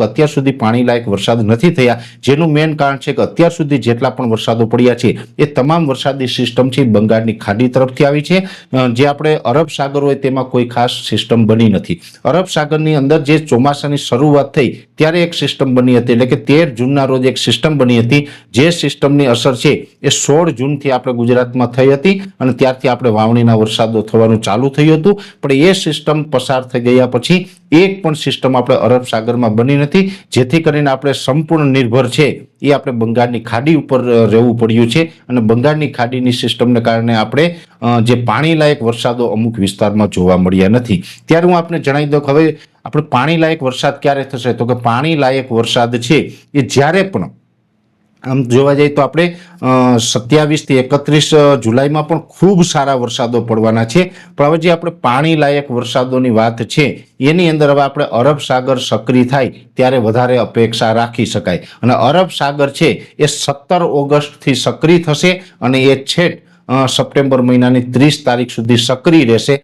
તો અત્યાર સુધી પાણી લાયક વરસાદ નથી થયા. જેનું મેઇન કારણ છે કે અત્યાર સુધી જેટલા પણ વરસાદો પડ્યા છે, એ તમામ વરસાદી સિસ્ટમ છે બંગાળની ખાડી તરફથી આવી છે. જે આપણે અરબ સાગર હોય તેમાં કોઈ ખાસ સિસ્ટમ બની નથી. અરબ સાગરની અંદર જે ચોમાસાની શરૂઆત થઈ ત્યારે એક સિસ્ટમ બની હતી. એટલે કે તેર જૂનના રોજ એક સિસ્ટમ બની હતી. જે સિસ્ટમની અસર છે એ સોળ જૂનથી આપણે ગુજરાતમાં થઈ હતી અને ત્યારથી આપણે વાવણીના વરસાદો થવાનું ચાલુ થયું હતું. પણ એ સિસ્ટમ પસાર થઈ ગયા પછી એક પણ સિસ્ટમ આપણે અરબ સાગરમાં બની નથી. જેથી કરીને આપણે સંપૂર્ણ નિર્ભર છે એ આપણે બંગાળની ખાડી ઉપર રહેવું પડ્યું છે. અને બંગાળની ખાડીની સિસ્ટમને કારણે આપણે જે પાણીલાયક વરસાદો અમુક વિસ્તારમાં જોવા મળ્યા નથી. ત્યારે હું આપને જણાવી દઉં હવે આપણે પાણી લાયક વરસાદ ક્યારે થશે? તો કે પાણી લાયક વરસાદ છે, એ જ્યારે પણ, આમ જોવા જઈએ તો આપણે સત્યાવીસથી એકત્રીસ જુલાઈમાં પણ ખૂબ સારા વરસાદો પડવાના છે. પણ હવે જે આપણે પાણી લાયક વરસાદોની વાત છે, એની અંદર હવે આપણે અરબ સાગર સક્રિય થાય, ત્યારે વધારે અપેક્ષા રાખી શકાય. અને અરબ સાગર છે, એ સત્તર ઓગસ્ટથી સક્રિય થશે અને એ છેક સપ્ટેમ્બર મહિનાની ત્રીસ તારીખ સુધી સક્રિય રહેશે.